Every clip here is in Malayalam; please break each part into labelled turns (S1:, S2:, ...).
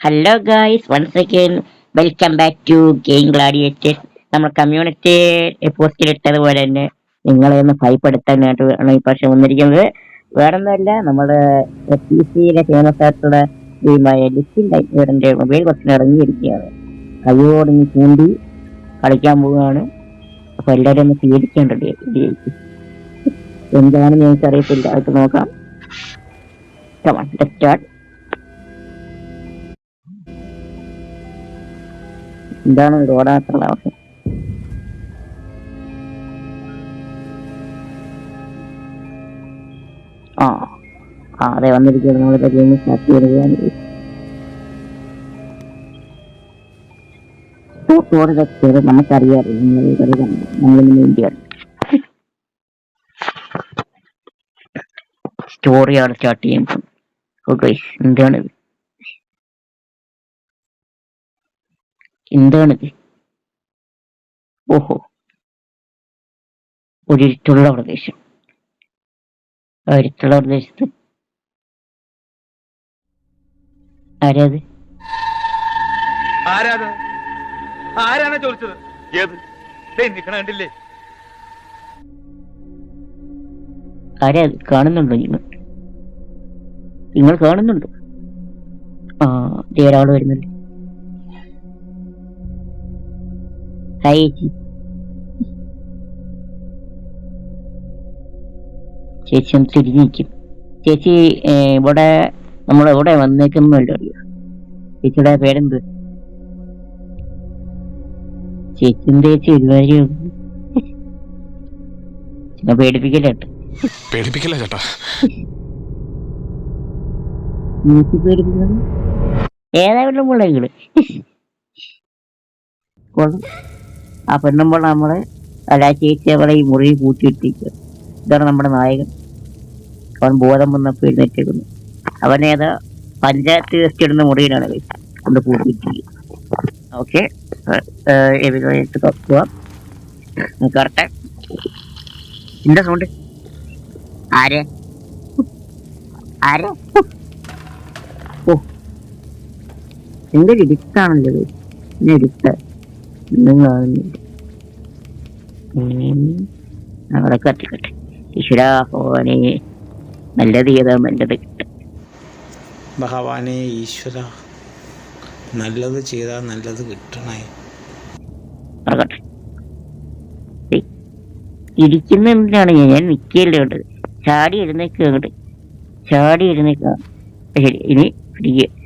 S1: Hello guys once again welcome back to game gladiators നമ്മൾ കമ്മ്യൂണിറ്റി പോസ്റ്റിൽ ഇട്ടതുപോലെ തന്നെ നിങ്ങളെ ഒന്ന് ഭയപ്പെടുത്താനായിട്ട് ആണ് ഈ പക്ഷെ വന്നിരിക്കുന്നത്. വേറെ ഒന്നുമല്ല നമ്മുടെ പി സിയിലെ ഫേമസ് ആയിട്ടുള്ള ഗെയിമായ ലിസ്റ്റിൻ ലൈറ്റ്വെയറിന്റെ മൊബൈൽ കുറച്ച് ഇറങ്ങിയിരിക്കുകയാണ്. കയ്യോടിഞ്ഞ് ചൂണ്ടി കളിക്കാൻ പോവുകയാണ്. അപ്പൊ എല്ലാവരും ഒന്ന് സ്വീകരിക്കേണ്ടത് എന്താണെന്ന് ഞാൻ അറിയത്തില്ല അത് നോക്കാം. എന്താണ് ഇത്? ഓടാത്തുള്ള അവസ്ഥ. ആ ആ അതെ വന്നിരിക്കുന്നത് നമ്മളിപ്പോ ഗെയിം സ്റ്റാർട്ട് ചെയ്യുകയാണ് നമുക്കറിയാറില്ല നമ്മളിന്ന് വേണ്ടിയാണ് സ്റ്റോറിയാണ് സ്റ്റാർട്ട് ചെയ്യുന്നത്. ഓക്കെ എന്താണിത് എന്താണിത് ഓഹോ. ഒരു ഇരുട്ടുള്ള പ്രദേശം. ആ ഇരുട്ടുള്ള പ്രദേശത്ത് ആരാത്?
S2: ആരാത്? ആരാണ് ചോദിച്ചത്? ഏത്? കണ്ടില്ലേ?
S1: ആരാത്? കാണുന്നുണ്ടോ നിങ്ങൾ? നിങ്ങൾ കാണുന്നുണ്ട്. ആ ഒരാൾ വരുന്നുണ്ട്. ഹായ് ചേച്ചി. ചേച്ചി ഒന്ന് തിരിഞ്ഞിരിക്കും ചേച്ചി ഏ, ഇവിടെ നമ്മൾ എവിടെ വന്നേക്കുന്നല്ലോ അറിയോ. ചേച്ചിയുടെ പേരെന്ത്? ചേച്ചി എന്ത് ചേച്ചി ഒരുമാതിരി ചിന്ന പേടിപ്പിക്കല്ലേട്ട്
S3: പേടിപ്പിക്കില്ല ചേട്ടാ?
S1: ചേച്ചി ഏതായാലും പിള്ളേകൾ ആ പെണ്ണുമ്പോൾ നമ്മൾ. അല്ല ചേച്ചി അവളെ ഈ മുറിയിൽ കൂട്ടിയിട്ടിരിക്കുക. ഇതാണ് നമ്മുടെ നായകൻ. അവൻ ബോധം വന്നപ്പോൾ എഴുന്നേറ്റിരുന്നു അവനേതാ പഞ്ചായത്ത് വേസ്റ്റ് ഇടുന്ന മുറിയിലാണ് കൊണ്ട് കൂട്ടിയിട്ടിരിക്കുക. ഓക്കെ. എവിടെയായിട്ട് പോവാം. കറക്റ്റ്. എന്താ സൗണ്ട്? ആരെ? ആരെ ഓ ഇടുക്കാണല്ലോ ഇത്. പിന്നെ ഇടുക്ക ഒന്നും കാണുന്നില്ല. ഉം. അവിടെ കത്തിക്കട്ടെ ഈശ്വരാ ഭഗവാനെ നല്ലത് ചെയ്താൽ നല്ലത്? കിട്ടും
S4: ഭഗവാനെ ഈശ്വര നല്ലത് ചെയ്താൽ നല്ലത് കിട്ടണേ.
S1: ഏയ്, ഇരിക്കുന്ന എന്തിനാണ് ഞാൻ? ഞാൻ നിൽക്കുകയല്ലേ വേണ്ടത്. ചാടി എഴുന്നേക്കുക അങ്ങോട്ട് ചാടി എഴുന്നേക്കുക ശരി ഇനി പിടിക്കുക ഏ,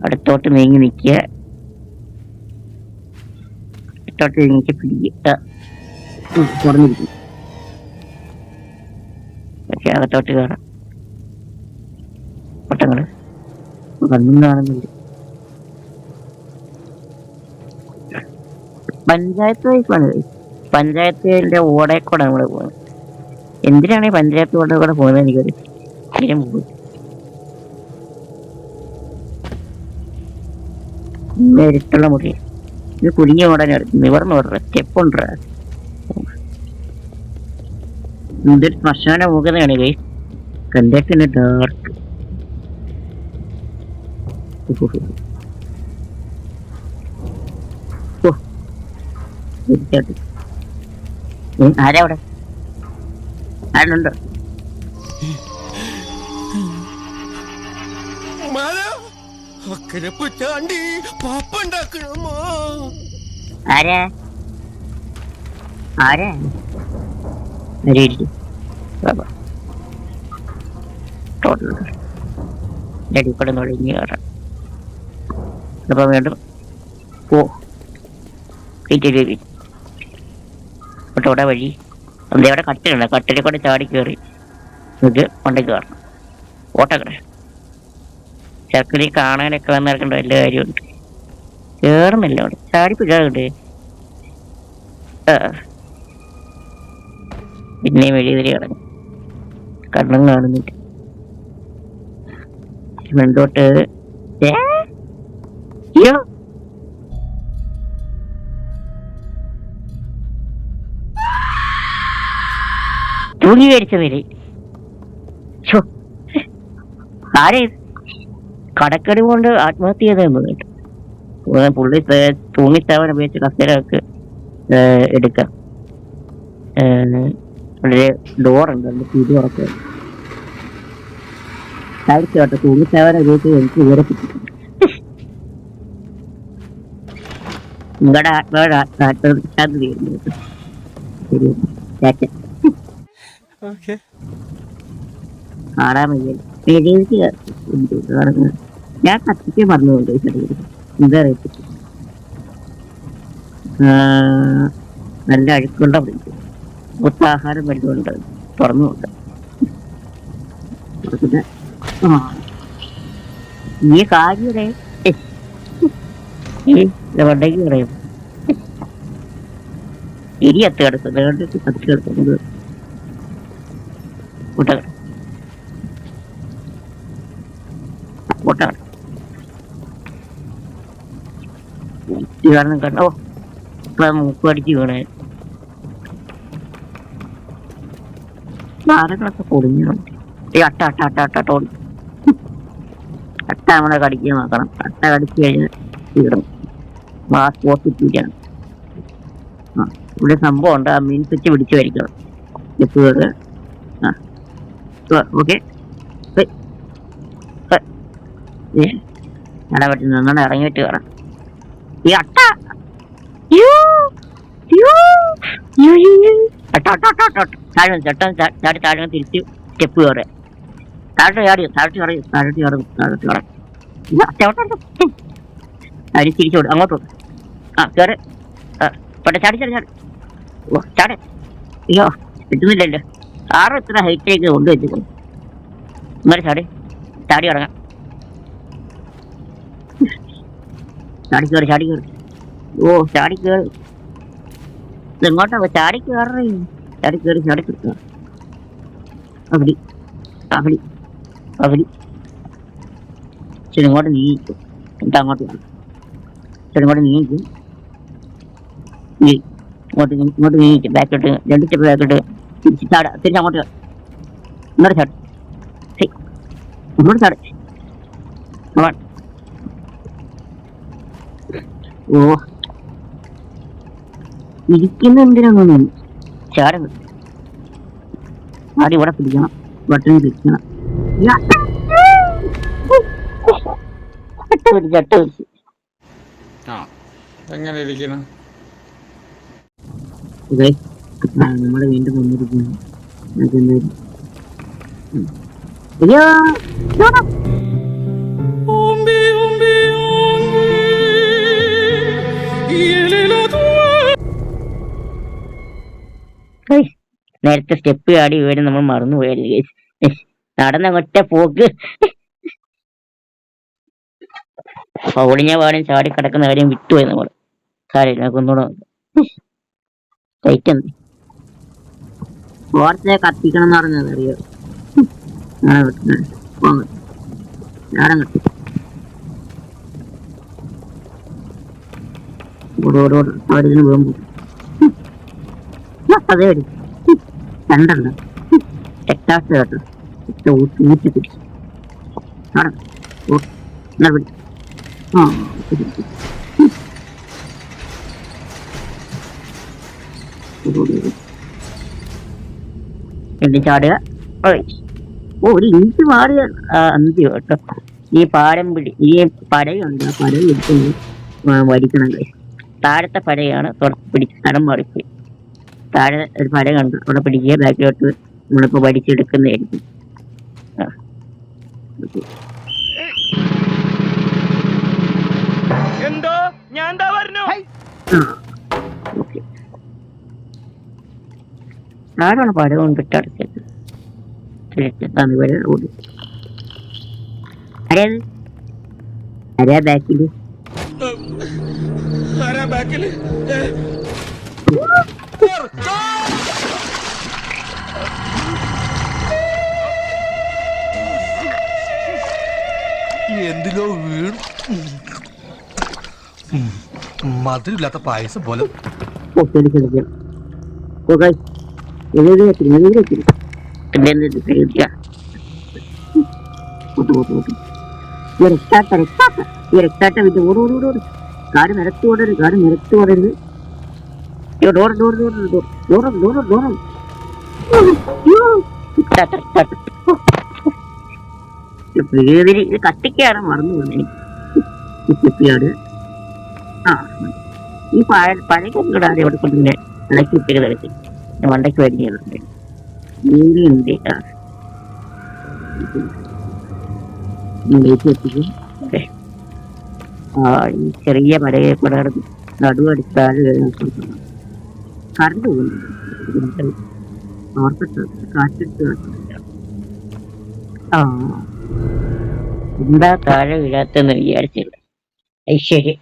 S1: അടുത്തോട്ട് നീങ്ങി നിൽക്കുക. അടുത്തോട്ട് നീങ്ങി പിടിക്കുക തുറന്നിരിക്കും. പക്ഷെ അകത്തോട്ട് കയറാം. പട്ടങ്ങൾ കണ്ണും കാണുന്നില്ല പഞ്ചായത്ത് വൈഫാണ് പഞ്ചായത്തിന്റെ ഓടെ കൂടെ നമ്മൾ പോകുന്നത് എന്തിനാണ് പഞ്ചായത്ത് ഓടെ കൂടെ പോകുന്നത് എനിക്കൊരു കാര്യം പോയി മുടി. മുറി ഇത് കുനിഞ്ഞ ഓടാൻ നിവർന്ന് ഓടുക സ്റ്റെപ്പ് ഉണ്ട് ഇതൊരു ശ്മശാന മുഖതയാണ് ഇത്. കണ്ടേക്കിന്റെ ഡാർക്ക് ആരാ അവിടെ? ആരുണ്ട്?
S2: ചാണ്ടി പാപ്പുണ്ടാക്കണമോ?
S1: ആരാ? ആരാ? ആരാ ഇരിക്കും? വാ, വാ. ടോട്ടൽ ഡടി കൂടെ നുഴഞ്ഞു കയറാം. അപ്പൊ വീണ്ടും ഓ വീട്ടിൽ അവിടെ വഴി. അവിടെ കട്ടിലുണ്ട്. കട്ടിലെ കൂടെ ചാടി കയറി ഇത് കൊണ്ടേക്ക് കയറണം. ഓട്ടക്കട ചെറുക്കിൽ കാണാനൊക്കെ വന്നിറക്കേണ്ട വല്ല കാര്യമുണ്ട്. കേറുന്നില്ല അവിടെ. ചാടി പിടിക്കാറുണ്ട് ആ. പിന്നെയും വെളിയെതിരെ കളഞ്ഞു കണ്ണും കാണുന്നില്ല. മുൻപോട്ട്? അയ്യോ. തൂങ്ങി മേടിച്ചതിൽ ആരേ ആരെ ഇത്? കടക്കടി കൊണ്ട് ആത്മഹത്യ ചെയ്തതെന്ന് കേട്ടു. പുള്ളി തേ- ഉപയോഗിച്ച് കസേരയൊക്കെ എടുക്കാം. വളരെ ഡോറുണ്ട് അതിന്റെ തിരി ഉറക്കുക കേട്ടോ തൂങ്ങിച്ചാവാൻ ഉപയോഗിച്ച് എനിക്ക് ഇവരെ നിങ്ങളുടെ തീരുന്നു. ശരി.
S4: ഓക്കെ.
S1: കാണാൻ വയ്യ. എന്ത് പറഞ്ഞ്? ഞാൻ കത്തിക്കേ പറഞ്ഞുകൊണ്ട് എന്താ അറിയത്തില്ല നല്ല അഴുക്കുണ്ട പിടിക്കും ഉത്താഹാരം വലുതുണ്ട് തുറന്നുണ്ട് പിന്നെ, ആ. പറയും. ഇരിയത്ത് കിടക്കുന്നത് കത്തി കിടക്കുന്നത് കൂട്ടകൾ കാരണം കണ്ടോ? മൂക്ക് അടിച്ച് വീണേ. സാധനങ്ങളൊക്കെ പൊടിഞ്ഞു ഈ അട്ട അട്ട അട്ട അട്ട ടോൺ അട്ട നമ്മളെ കടിക്കാൻ നോക്കണം. അട്ട കടിച്ചു കഴിഞ്ഞാൽ തീർന്നു. മാസ് പോസിറ്റീവാണ് ആ ഇവിടെ സംഭവം ഉണ്ട്. ആ മീൻ സ്വിച്ച് പിടിച്ചു വരിക്കണം എത്തുക ആ. ഓക്കെ അവിടെ പറ്റുന്ന ഒന്നുകൂടെ ഇറങ്ങിയിട്ട് കയറാം താഴെ ചട്ടം ചാടി താഴെ തിരിച്ച് സ്റ്റെപ്പ് കയറുക. താഴോട്ട് ചാടി താഴോട്ട് ചാടി താഴോട്ട് ചാടും താഴോട്ട് ചാടാം. അതിന് തിരിച്ചോട് അങ്ങോട്ട് ആ കയറി. പട്ടെ ചാടി ചാടി ചാടി. ഓ ചാടെ. അയ്യോ കിട്ടുന്നില്ലല്ലോ. ആറ് ഇത്ര ഹൈറ്റിലേക്ക് കൊണ്ടുവച്ചിരിക്കുന്നു ഇന്നലെ ചാടി. ചാടി ഇറങ്ങാം ചാടി കയറി ചാടി കയറി ഓ ചാടി കയറി ഇതെങ്ങോട്ടാ? ചാടി കയറി ചാടി കയറി ചാടി കയറി അവിടെ അവിടെ അവിടെ. ശരി ഇങ്ങോട്ട് നീങ്ങിക്കും എന്നിട്ട് അങ്ങോട്ട് കാണാം ശരി ഇങ്ങോട്ട് നീങ്ങിക്കും നീ ഇങ്ങോട്ട് ഇങ്ങോട്ട് നീങ്ങിക്കും ബാക്കോട്ട് രണ്ട് സ്റ്റെപ്പ് ബാക്കോട്ട് തിരിച്ച് ചാടാ തിരിച്ച് അങ്ങോട്ട്. ഇങ്ങോട്ട് ചാടും. ഹേയ്, ഇങ്ങോട്ട് ചാട്. ഓ. ഇരിക്കുന്ന എന്തിനൊന്നും ചാടുന്നു. ആദ്യം ഇവിടെ പിടിക്കണം. ബട്ടൺ പിടിക്കണം
S4: എങ്ങനെ ഇരിക്കണം
S1: ഇതേ നമ്മൾ വീണ്ടും വന്നിരിക്കുന്നു. അതെന്തായാലും. അയ്യോ. നേരത്തെ സ്റ്റെപ്പ് ചാടി വീട് നമ്മൾ മറന്നു പോയല്ലേ നടന്ന ഒറ്റ പോക്ക്. ഓടിഞ്ഞ പാടും ചാടി കിടക്കുന്ന കാര്യം വിട്ടുപോയി നമ്മൾ. നമുക്ക് ഒന്നുകൂടെ ടൈറ്റ് കത്തിക്കണം എന്ന് പറഞ്ഞത് അറിയോ? അവരിതിന് പോകുമ്പോ അതേ രണ്ടെണ്ണം എട്ടാസ് കേട്ടോ ഊട്ടി പിടിച്ചു പിടി. ആ പിടി, പിടി. എണ്ണി ചാടുക. ഓ ഒരു ഇഞ്ച് മാറിയ അന്ത്യം കേട്ടോ ഈ പാരം പിടി ഈ പടയുണ്ട് ആ പട guys. താഴത്തെ പടയാണ് തുറ പിടിച്ച് സ്ഥലം മാറിപ്പോയി താഴെ ഒരു മര കണ്ടു. അവിടെ പിടിക്കുക. ബാക്കിലോട്ട് നമ്മളിപ്പോ പഠിച്ചെടുക്കുന്നതായിരിക്കും ആ.
S2: എന്തോ? ഞാൻ പറഞ്ഞു.
S1: ആരാണ് പട കൊണ്ടിട്ട് അടച്ചത് തിരിച്ചെത്താൻ വരെ ഓടി. ആരേത് ആരാ ബാക്കിൽ?
S2: ആരാ ബാക്കിൽ?
S3: എന്തിലോ വീണു. മധുരില്ലാത്ത പായസം പോലെ.
S1: ഇരക്കാട്ട ഇരക്കാട്ട ഇരക്കാട്ട വിട്ട് ഓടോടോടോട്. കാട് നിരത്തോടരുത് കാട് നിരത്തോടരുത് അയ്യോ door door door door door door door ഇത് കത്തിക്കാണ് മറന്നു പോകുന്നത് ആ ഈ പഴയ പഴയ ഇവിടെ കൊണ്ടിങ്ങനെ ഇളക്കി ഉപ്പിരി തളിച്ച് മണ്ടയ്ക്ക് വരുന്നുണ്ട് നീലിയുണ്ട് ആ. എത്തിക്കും ആ ഈ ചെറിയ മലയെ കൂടെ നടുവടിച്ചാൽ കറണ്ട് പോകുന്നുണ്ട് ഓർത്തിട്ട്. ആ. എന്താ താഴെ വീഴാത്തെന്ന് വിചാരിച്ചില്ല. ഐശ്വര്യം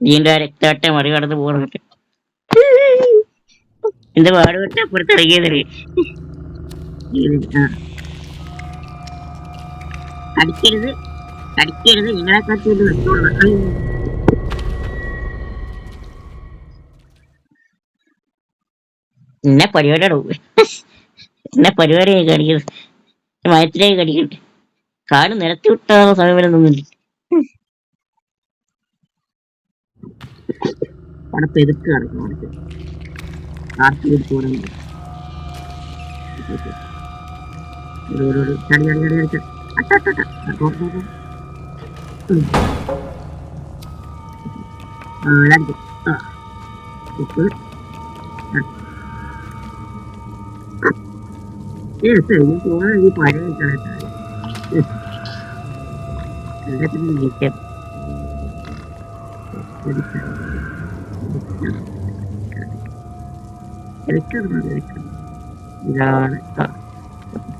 S1: നീണ്ട രക്താട്ടെ മറികടന്ന് പോകുന്നുണ്ട് എന്ത് പാടുപെട്ട പുറത്തിറങ്ങിയതല്ലേ അടിക്കരുത്. അടിക്കരുത്. നിങ്ങളെ കാത്തിട്ട് വെച്ചോളാം. എന്നെ പരിപാടിയാണ് എന്നെ പരിപാടിയായി കാണിക്കുന്നത്. മയത്തിലേക്ക് കടിക്കട്ടെ കാട് നിരത്തി വിട്ടാകുന്ന സമയം അവിടെ പെരുത്ത് കിടക്കും ഒരു ഒരു ഒരു ചടി ചടി ചടി ചടി നാലഞ്ച് ആ ഓക്കെ ഏ സാർ ഈ തോന്നുന്നത് ഈ പഴയ കിട്ടാനായിട്ടാണ് എല്ലാത്തിനും വിളിക്കാം ഇതാണ്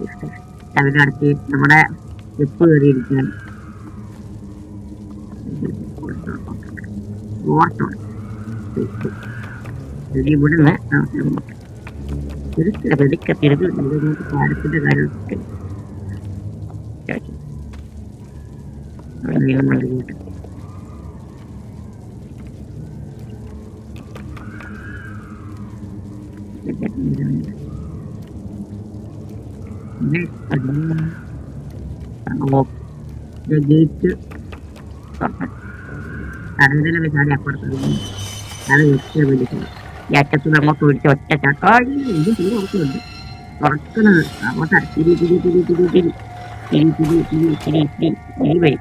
S1: ഇഷ്ടം ചവിട്ടി നമ്മുടെ ഉപ്പ് കയറിയിരിക്കാൻ ഇവിടുന്ന് ഗേറ്റ് അങ്ങോട്ട് നമുക്ക് പിടിച്ച ഒറ്റ ചക്കാടി. ഇത് തീരെ ഉറക്കുന്നുണ്ട് ഉറക്കുന്നത് അങ്ങോട്ട് തിരി തിരി തിരി തിരി തിരി തിരി. തിരി തിരി തിരി തിരി തിരി. വരും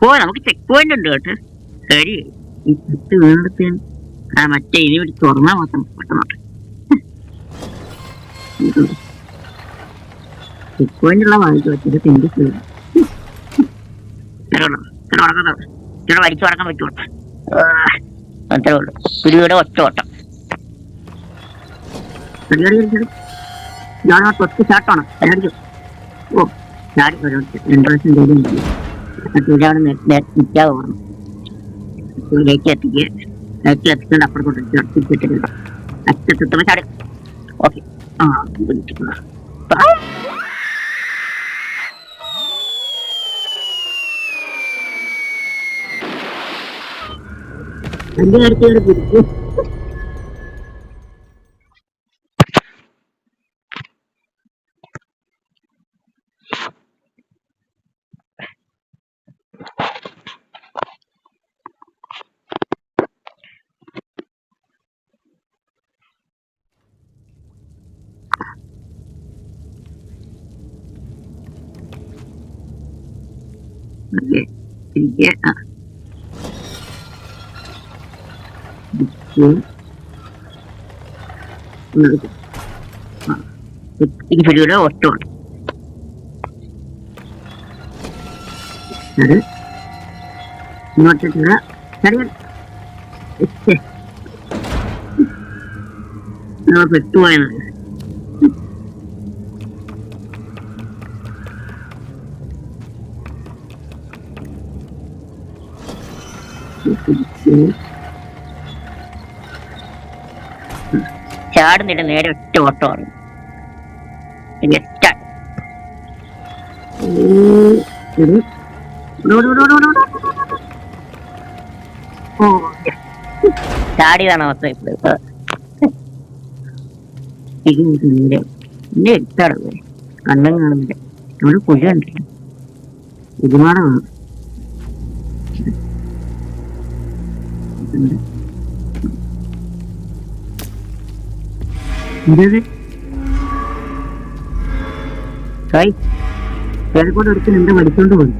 S1: ഓ നമുക്ക് ചെക്ക് പോയിന്റ് ഉണ്ട് കേട്ടോ. ശരി ഈ ആ മറ്റേ ഇനി പിടിച്ച് തുറന്നാ മാത്രം പെട്ടെന്നോട്ടെ ചെക്ക് പോയിന്റ് ഉള്ള വാങ്ങിച്ചു വെച്ചിട്ട് തിണ്ടി ഇവിടെ വലിച്ചു നടക്കാൻ പറ്റുമോ അത്രേ ഉള്ളൂ. പിടിയുടെ ഒറ്റ ഓട്ടം. ഞാൻ തൊട്ട് ചാട്ടമാണ് ഓ ചാടി. രണ്ട് പ്രാവശ്യം ചെയ്തുണ്ട് ചൂരാണ് നിത്യാവുമാണ് ചൂരേക്ക് എത്തിക്കുക നേരത്തെ എത്തിച്ചുകൊണ്ട് അപ്പുറത്തോട്ട് ചടച്ചിട്ടില്ല അച്ഛത്തുമ്പ ചാടി. ഓക്കെ. ആ എന്റെ കാര്യത്തിൽ പിടിച്ചു Yeah. Inferior a 8 ആണ് ഇങ്ങോട്ടേക്കുള്ള പെട്ടുപോയാണ് ചാടുന്നിട്ട് നേരെ ഒറ്റ ഓട്ടമാണ് ചാടിയതാണ് അവസ്ഥ ഇപ്പൊ കണ്ണും കാണുന്നില്ല. ഇവിടെ പുഴ കണ്ടില്ല. ഇരുമാറാണ് എന്തത് ഹായ്. പേരക്കോട് എടുത്ത് എന്താ പഠിച്ചോണ്ട് പോയി.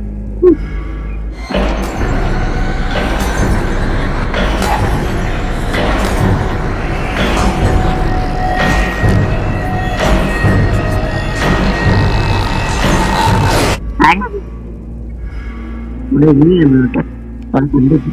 S1: ഇവിടെ ഇനിയാണ് കേട്ടോ. അത് കൊണ്ടുപോയി.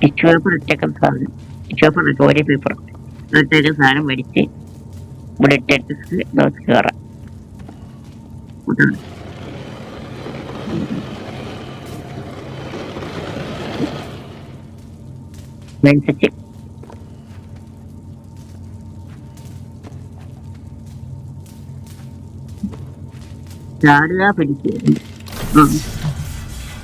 S1: ടിഷ്യൂ പേപ്പർ ഇട്ടേക്കുന്ന സാധനം. ടിഷ്യൂ പേപ്പർ ഒരേ പേപ്പർ ഇട്ടേക്കുന്ന സാധനം മേടിച്ച് ഇവിടെ ഇട്ടിട്ട് നമുക്ക് കയറാം. മെൻസച്ച് ചാടുക പിടിക്കുക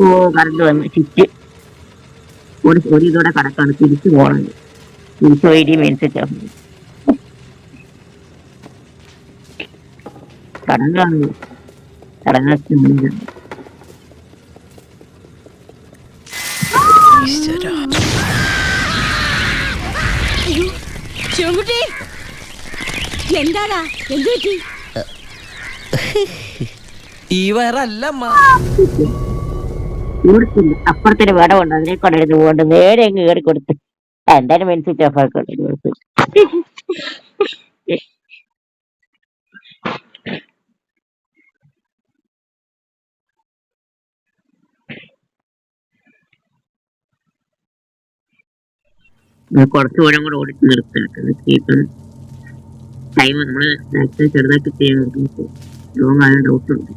S1: ഓ കറണ്ട് വന്ന്. ചുറ്റ് ഒരു ഒരു ഇതോടെ കടക്കാണ് തിരിച്ചു പോകണം. തിരിച്ചു പോയി മേടിച്ചിട്ട് കടങ്ങാണ് കടങ്ങാക്കി
S3: ശിവൻകുട്ടി എന്താടാ? എന്ത് പറ്റി?
S5: ഈ വയറല്ലമ്മ
S1: ഇവിടുത്തില്ല. അപ്പുറത്തൊരു കൊണ്ട് അതിനെ കൊണ്ടിരുന്ന് പോകണ്ട് നേരെ അങ്ങ് കയറി കൊടുത്ത്. എന്തായാലും മേടിച്ചിട്ട് ഓഫാക്കി കുറച്ച് ദൂരം കൂടെ ഓടിച്ച് നിർത്തണം ടൈം നമ്മൾ മാക്സിമം ചെറുതാക്കി ചെയ്യാൻ ലോങ് ആയ ഡൗട്ട് ഉണ്ട്.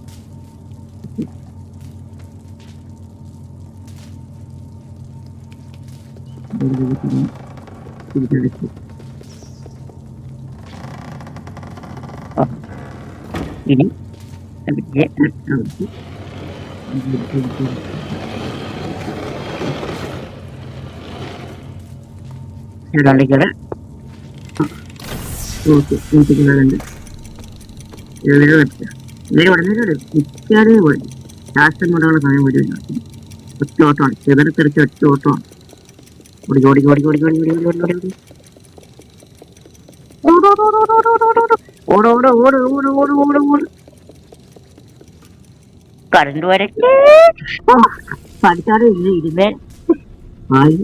S1: ഒരു ദൈവത്തിനും തിരിച്ചെടുത്തു ഇനി പോയി രാഷ്ട്രം കൊണ്ടുള്ള സമയം ഒരു ഒറ്റ ഓട്ടമാണ് ചെറുതെടുത്തെടുത്ത് ഒറ്റ ഓട്ടമാണ് ഓടി ഓടി ഓടി ഓടി ഓടി ഓടി ഓടി ഓടി ഓടി ഓടി ഓട് ഓട് ഓട് ഓട് ഓട് ഓട് കറണ്ട് വരട്ടെ പഠിച്ചാലും ഇല്ല ആയി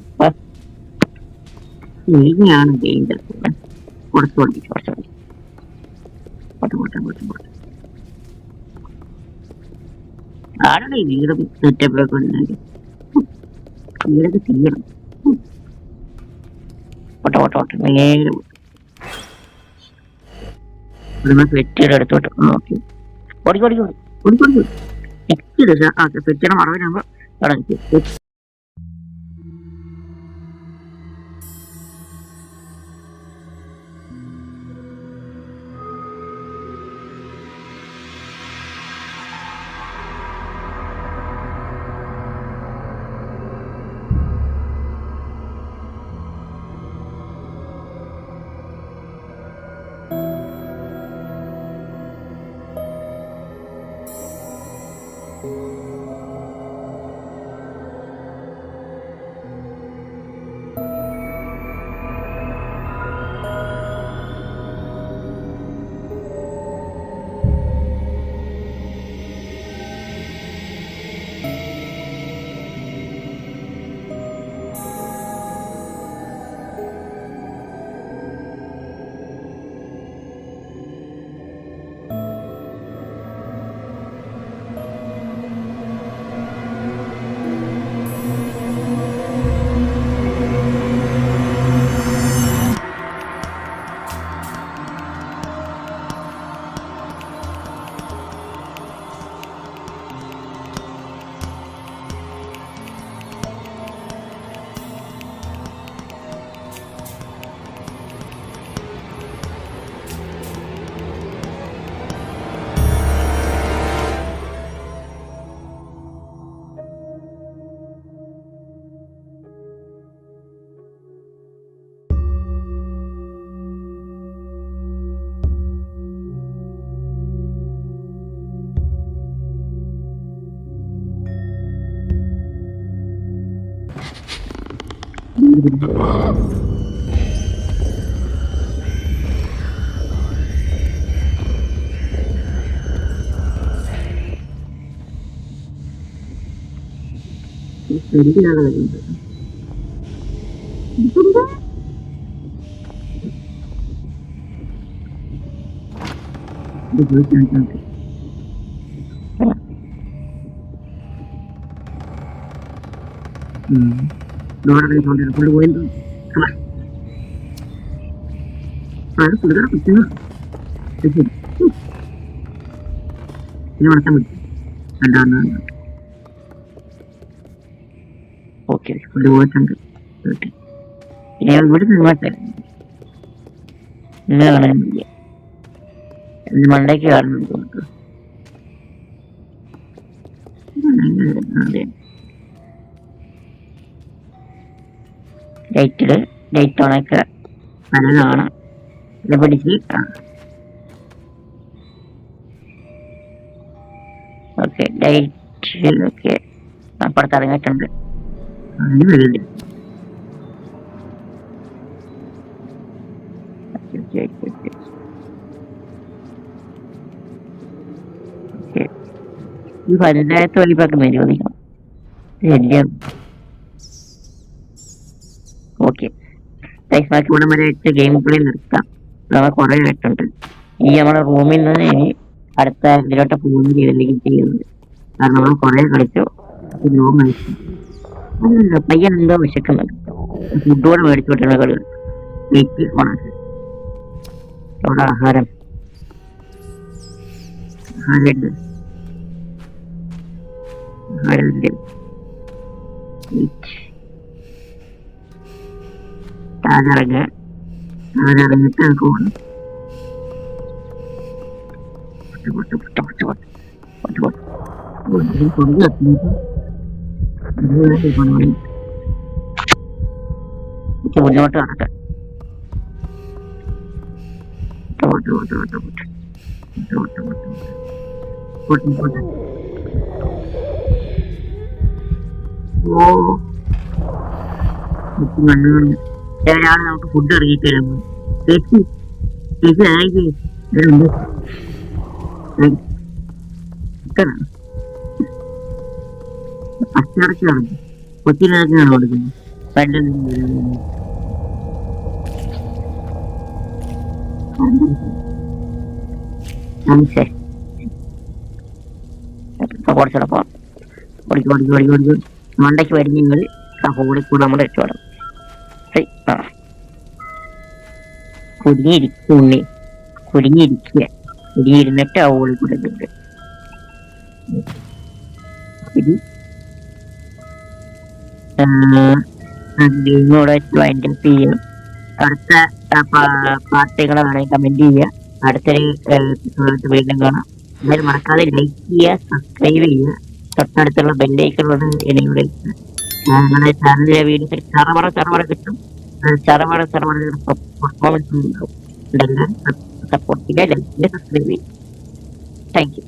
S1: നീങ്ങയാണ് ഡേഞ്ചർ കുറച്ച് വണ്ടി കുറച്ച് വണ്ടി പോട്ടെ ആരാണ് ഈ വീട് സെറ്റപ്പ് വീടൊക്കെ ചെയ്യണം ഓട്ടെ ഓട്ടെ ഓട്ടെ നേരെ ഇവിടുന്ന് പെറ്റിയുടെ അടുത്തോട്ട് നോക്കി. ഓടിക്കോടിക്കോടി ഓടിക്കോടി പെറ്റിയുടെ ആ പെറ്റിയുടെ മറവിലാകുമ്പോൾ തുടങ്ങി 이렇게 나가야 된다. 미쳤데 근데 그렇지 않지 않겠어. 음. കൊണ്ടുവരും പുള്ളി പോയത് അത് പുള്ളിക്കാരെ പറ്റുന്ന ഇനി വളർത്താൻ പറ്റും രണ്ടാമത് ഓക്കെ പുള്ളി പോയിട്ടുണ്ട് ഓക്കെ ഞാൻ ഇവിടെ നിങ്ങോട്ട് ഇന്ന് കാണുന്നില്ല ഇന്ന് മണ്ടയ്ക്ക് കാണുന്നുണ്ട് നമുക്ക് അതെ ഡേറ്റിൽ ഡേറ്റോളൊക്കെ പലതാണ് ഇത് പിടിച്ച് ഓക്കെ ഡേറ്റ് ഡേറ്റിലൊക്കെ അപ്പുറത്ത് ഇറങ്ങിയിട്ടുണ്ട്. ഈ പതിനായിരത്തി വലിപ്പം ഒക്കെ വരുമോ ബാക്കി ഇവിടെ വരെ വെച്ച് ഗെയിം പ്ലേ നിർത്താം. നമ്മൾ കുറെ വെട്ടുണ്ട് ഈ നമ്മുടെ റൂമിൽ നിന്ന് ഇനി അടുത്ത ഇതിലോട്ട് പോകുന്ന രീതിയിലേക്ക് ചെയ്യുന്നത്. കാരണം നമ്മൾ കുറെ കളിച്ചു റൂം കളിച്ചു അതല്ല പയ്യൻ എന്തോ വിശക്കുന്നത്. ഫുഡോടെ മേടിച്ചു വിട്ടുള്ള കളികൾ വീട്ടിൽ ഓണാക്കി അവിടെ ആഹാരം. ആഹാരമുണ്ട്. ആഹാരമുണ്ട്. അതുപോലെ പോകണം എനിക്ക് മുന്നോട്ട് നടക്കാൻ പോട്ടെ പോട്ടെ പോട്ടെ പോട്ടെ പോട്ടെ പോട്ടെ പോട്ടെ പോട്ടെ ഓ. ഒരാൾ നമുക്ക് ഫുഡ് ഇറങ്ങി ചേച്ചി ചേച്ചി ആയി ഇവരുണ്ട് അച്ചടച്ചാണ് കൊച്ചിയിലാണ് കൊടുക്കുന്നത്. പണ്ടിൽ നമസ്തേ ഓടിക്കും ഓടിക്കും മണ്ടയ്ക്ക് വരുന്നെങ്കിൽ കൂടി കൂടെ നമ്മുടെ രക്ഷപ്പെടണം കുടുങ്ങിയിരിക്കും ഉള്ളി കുടുങ്ങിയിരിക്കുക. കുടുങ്ങിയിരുന്നിട്ട് ആ ഓളി കൊടുക്കുന്നുണ്ട് ഇത്. ഗെയിമോടെ വൈൻഡ് അപ്പ് ചെയ്യാം അടുത്ത പാർട്ടികളെ വേണമെങ്കിൽ കമന്റ് ചെയ്യുക. അടുത്തൊരു എപ്പിസോഡ് വീണ്ടും കാണാം. എന്തായാലും മറക്കാതെ ലൈക്ക് ചെയ്യുക സബ്സ്ക്രൈബ് ചെയ്യുക. തൊട്ടടുത്തുള്ള ബെല്ലൈക്കണോട് എനിവിടെ ഞങ്ങളുടെ ചാനലിലെ വീഡിയോസ് ചറപറ ചറപറ കിട്ടും. അത് ചറമറ ചറമറ പെർഫോമൻസ് ഉണ്ടാവും സപ്പോർട്ട് ചെയ്യുക ലൈക്ക് ചെയ്യുക സബ്സ്ക്രൈബ് ചെയ്യുക താങ്ക് യു